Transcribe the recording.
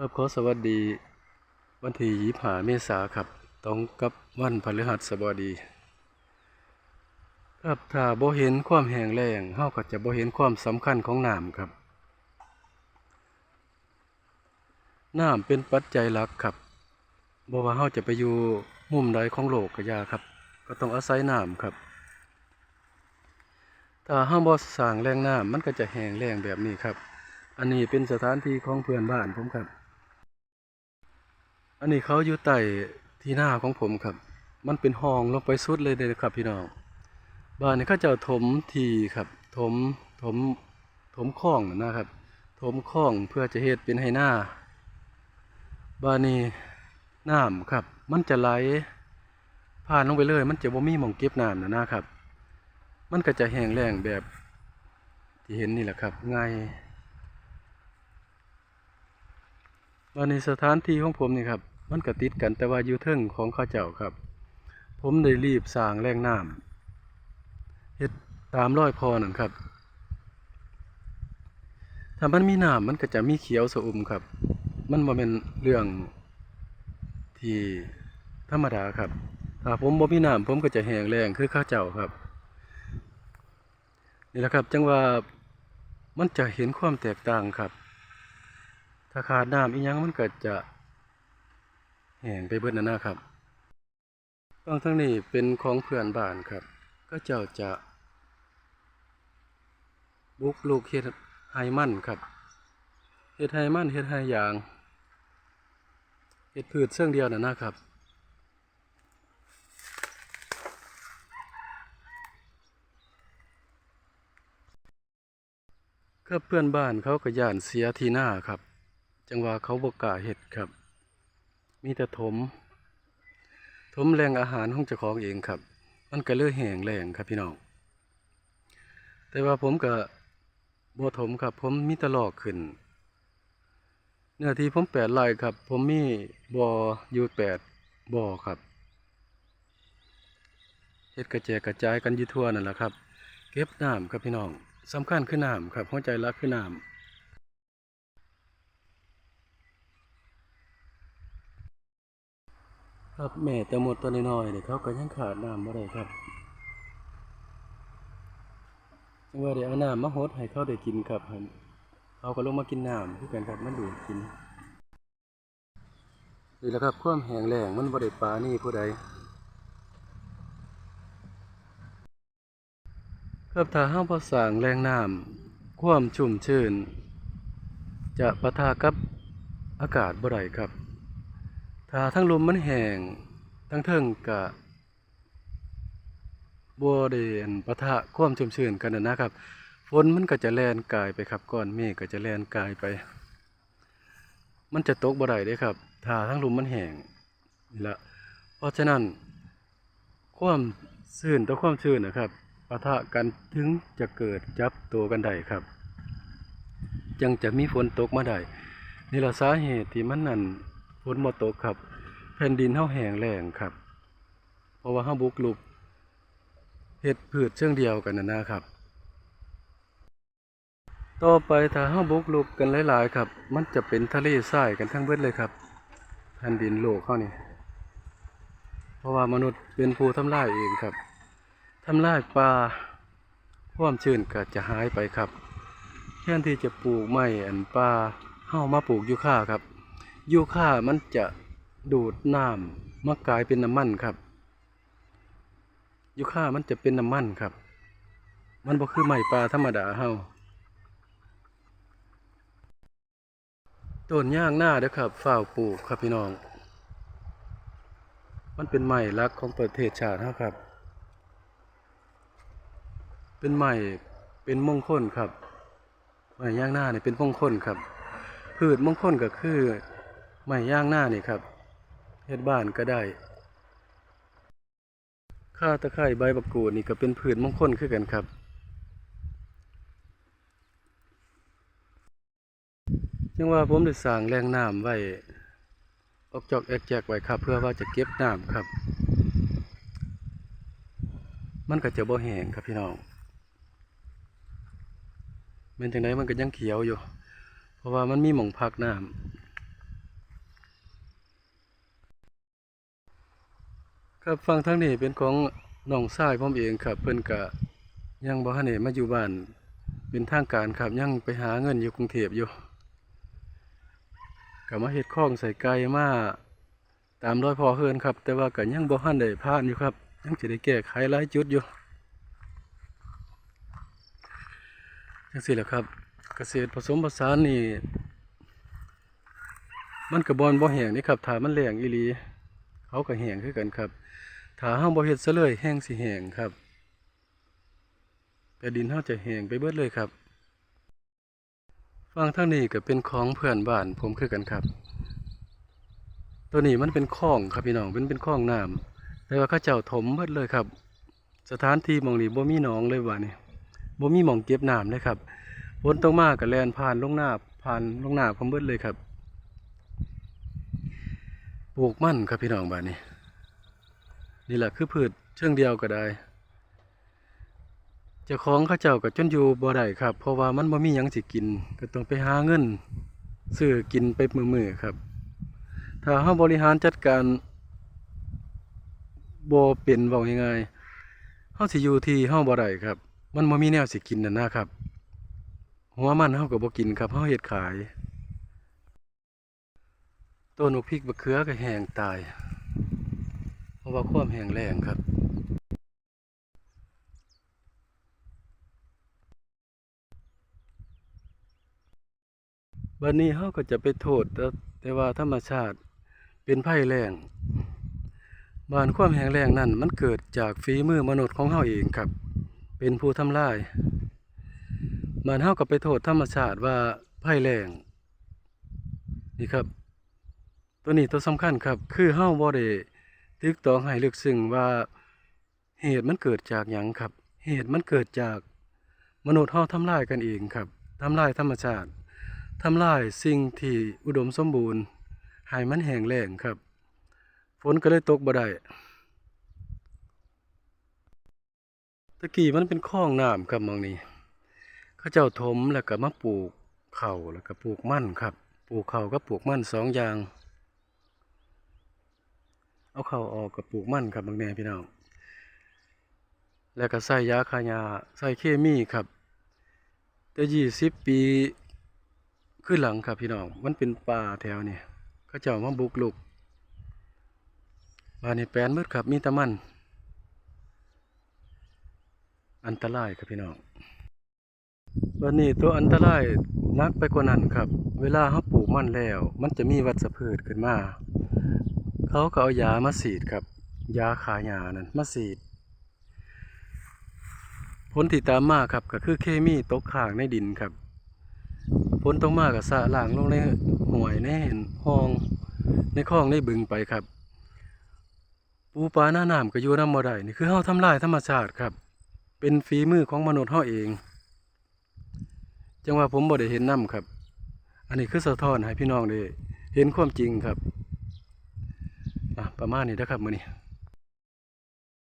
ครับขอสวัสดีวันที่ยี่หาเมษาครับตรงกับวันพฤหัสบดี ครับถ้าบ่เห็นความแห้งแล้งเฮาก็จะบ่เห็นความสำคัญของน้ำครับน้ำเป็นปัจจัยหลักครับบ่ว่าเฮาจะไปอยู่มุมใดของโลกก็ยาครับ ก็ต้องอาศัยน้ำครับ ถ้าเฮาบ่สร้างแหล่งน้ำมันก็จะแห้งแล้งแบบนี้ครับ อันนี้เป็นสถานที่ของเพื่อนบ้านผมครับ อันนี้เขาอยู่ใต้ที่หน้าของผมครับ มันเป็นห้องลงไปสุดเลยเด้อครับพี่น้อง บ้านนี้เขาเจะถมทีครับ ถม ถม ถมคลองนะครับ ถมคลองเพื่อจะเฮ็ดเป็นให้หน้า บ้านนี้น้ำครับ มันจะไหลผ่านลงไปเลย มันจะบ่มีหม่องเก็บน้ำนะนะครับ มันก็จะแห้งแล้งแบบที่เห็นนี่แหละครับ ง่าย วันนี้สถานที่ของผมนี่ครับ มันก็ติดกันแต่ว่าอยู่เทิงของข้าเจ้าครับ ผมได้รีบสร้างแรงน้ำเฮ็ดตามร้อยพอนั่นครับ ถ้ามันมีน้ำมันก็จะมีเขียวสะอุ่มครับ มันบ่เป็นเรื่องที่ธรรมดาครับ ถ้าผมบ่มีน้ำผมก็จะแห้งแล้งคือข้าเจ้าครับ นี่แหละครับ จังว่ามันจะเห็นความแตกต่างครับ ถ้าขาดน้ำอีหยังมันก็จะแห้งไปเบิดนั่นนะครับฟังทั้งนี้เป็นของเพื่อนบ้านครับ ก็เจ้าจะ บุกลูกเฮ็ดไฮมันครับเฮ็ดไฮมันเฮ็ดไฮยางเฮ็ดพืชเสื่องเดียวนั่นนะครับครับเพื่อนบ้านเขาก็ย่านเสียทีหน้าครับ จังว่าเขาบกล้าเห็ดครับ มีแต่ถม ถมแรงอาหารของเจ้าของเองครับ มันก็เลยแห้งแรงครับพี่น้อง แต่ว่าผมก็บ่ถมครับ ผมมีแตลอกขึ้น เนื้อที่ผมแปดไร่ครับ ผมมีบ่ออยู่แปดบ่อครับเฮ็ดกระแจกกระจายกันอยู่ทั่วนั่นแหละครับ เก็บน้ำครับพี่น้องสำคัญคือน้ำครับหัวใจรักคือน้ำ ครับแม่แต่หมดตัวน้อยๆเนี่ยเขาก็ยังขาดน้ำบ่ได้ครับจังว่าเดี๋ยวเอาน้ำมาหดให้เขาได้กินครับเขาก็ลงมากินน้ำคือกันครับมันดูดกินนี่แหละครับความแห้งแล้งมันบ่ได้ปรานี่ผู้ใดครับถ้าห้าภาษางแรงน้ำความชุ่มชื้น จะปะทะกับอากาศบ่ได้ครับ ถ้าทั้งลมมันแห้งทั้งเทิงกะบ่ได้อั่นปะทะความชุ่มชื้นกันนะครับฝนมันก็จะแล่นกายไปครับก้อนเมฆก็จะแล่นกายไป มันจะตกบ่ได้เด้ครับ ถ้าทั้งลมมันแห้งนี่ละเพราะฉะนั้น ความชื้นต่อความชื้นนะครับปะทะกันถึงจะเกิดจับตัวกันได้ครับยังจะมีฝนตกมาได้นี่ละสาเหตุที่มันนั่น นบ่ตกครับ แผ่นดินเฮาแห้งแล้งครับ เพราะว่าเฮาบุกลุกเฮ็ดพืชเชิงเดียวกันนั่นะครับ ต่อไปถ้าเฮาบุกลุกกันหลายๆครับ มันจะเป็นทะเลทรายกันทั้งเบิดเลยครับ แผ่นดินโลกเฮานี่เพราะว่ามนุษย์เป็นผู้ทำลายเองครับทำลายป่าความชื้นก็จะหายไปครับแทนที่จะปลูกไม้อันป่าเฮามาปลูกยูคาครับ ยูคามันจะดูดน้ำมากลายเป็นน้ำมันครับยูคามันจะเป็นน้ำมันครับ มันบ่คือไม้ป่าธรรมดาเฮาต้นย่างหน้าเด้อครับฝ้าปลูกครับพี่น้อง มันเป็นไม้รักของประเทศชาติเฮาครับ เป็นใหม่เป็นมงคลครับไม้ย่างหน้าเนี่ยเป็นมงคลครับ พืชมงคลก็คือ ไม้ย่างหน้านี่ครับเฮ็ดบ้านก็ได้ข้าตะไคร้ใบบักกูดนี่ก็เป็นพืชมงคลคือกันครับจึงว่าผมได้สร้างแรงน้ำไว้ ออกจอกแอกแจกไว้ครับ เพื่อว่าจะเก็บน้ำครับ มันก็จะบ่แห้งครับพี่น้องเป็นจังไดมันก็ยังเขียวอยู่ เพราะว่ามันมีหม่องพักน้ำ ครับฟังทั้งนี้เป็นของน้องชายผมเองครับ เพิ่นก็ยังบ่ทันได้มาอยู่บ้าน เป็นทางการครับยังไปหาเงินอยู่กรุงเทพอยู่ก็มาเฮ็ดข้องใส่ไก่มาตามรอยพอเฮือนครับ แต่ว่าก็ยังบ่ทันได้ผ่านอยู่ครับ ยังสิได้แก้ไขหลายจุดอยู่จังซี่แหละครับ เกษตรผสมผสานนี่มันก็บ่อนบ่แห้งนี่ครับถ้ามันแล้งอีหลีเขาก็แห้งคือกันครับ ถ้าเฮาบ่เฮ็ดซะเลยแห้งสิแห้งครับแต่ดินเฮาจะแห้งไปเบิดเลยครับฟังทางนี้ก็เป็นของเพื่อนบ้านผมคือกันครับ ตัวนี้มันเป็นคลองครับพี่น้องเป็นเป็นคลองน้ำแต่ว่าเขาเจ้าถมเบิดเลยครับ สถานที่มองนี้บ่มีหนองเลยว่านี่บ่มีหม่องเก็บน้ำเลยครับฝนตกมากก็แล่นผ่านลงหน้าผ่านลงหน้าผมเบิดเลยครับ ปลูกมั่นครับพี่น้องบ้านนี้ นี่แหละคือพืชเชิงเดียวก็ได้เจ้าของข้าเจ้าก็จนอยู่บ่ได้ครับ เพราะว่ามันบ่มีหยังสิกิน ก็ต้องไปหาเงินซื้อกินไปมือๆครับ ถ้าเฮาบริหารจัดการบ่เป็นเว้าง่ายๆเฮาสิอยู่ที่เฮาบ่ได้ครับ มันบ่มีแนวสิกินนั่นนะครับ หัวมันเฮาก็บ่กินครับเฮาเฮ็ดขายต้นมะพริกมะเขือก็แห้งตาย ราะว่าความแห้งแล้งครับบัดนี้เฮาก็จะไปโทษแต่ว่าธรรมชาติเป็นภัยแล้งบ้านความแห้งแล้งนั่นมันเกิดจากฝีมือมนุษย์ของเฮาเองครับ เป็นผู้ทำลายบ้านเฮาก็ไปโทษธรรมชาติว่าภัยแล้งนี่ครับ ตัวนี้ตัวสำคัญครับ คือเฮาบ่ได้ ตึกตองให้ลึกซึ้งว่าเหตุมันเกิดจากหยังครับ เหตุมันเกิดจากมนุษย์เฮาทำลายกันเองครับทำลายธรรมชาติทำลายสิ่งที่อุดมสมบูรณ์ให้มันแห้งแล้งครับ ฝนก็เลยตกบ่ได้ตะกี้มันเป็นคลองน้ำครับมองนี้เขาเจ้าถมแล้วก็มาปลูกเข้าแล้วก็ปลูกมันครับ ปลูกเข้ากับปลูกมันสองอย่าง เอาเข้าออกกับปลูกมันครับบางแน่พี่น้อง แล้วก็ใส่ยาคายาใส่เคมีครับ แต่ยี่สิบปีขึ้นหลังครับพี่น้อง มันเป็นป่าแถวนี่เขาเจ้ามาบุกลุกบ้านนี้แปลนมืดครับมีตะมัน อันตรายครับพี่น้องวันนี้ตัวอันตรายนักไปกว่านั้นครับ เวลาเขาปลูกมันแล้ว มันจะมีวัชพืชขึ้นมา เขาก็เอายามาฉีดครับ ยาขายานั่นมาฉีดผลที่ตามมาครับก็คือเคมีตกค้างในดินครับผลตกมากับสะล่างลงในห่วยในห้องในคลองในบึงไปครับ ปูปลาหน้าน้ำก็อยู่น้ำบ่ได้นี่คือเฮาทำลายธรรมชาติครับ เป็นฝีมือของมนุษย์เฮาเอง จังว่าผมบ่ได้เห็นน้ำครับ อันนี้คือสะท้อนให้พี่น้องได้เห็นความจริงครับ ประมาณนี้นะครับมื้อนี้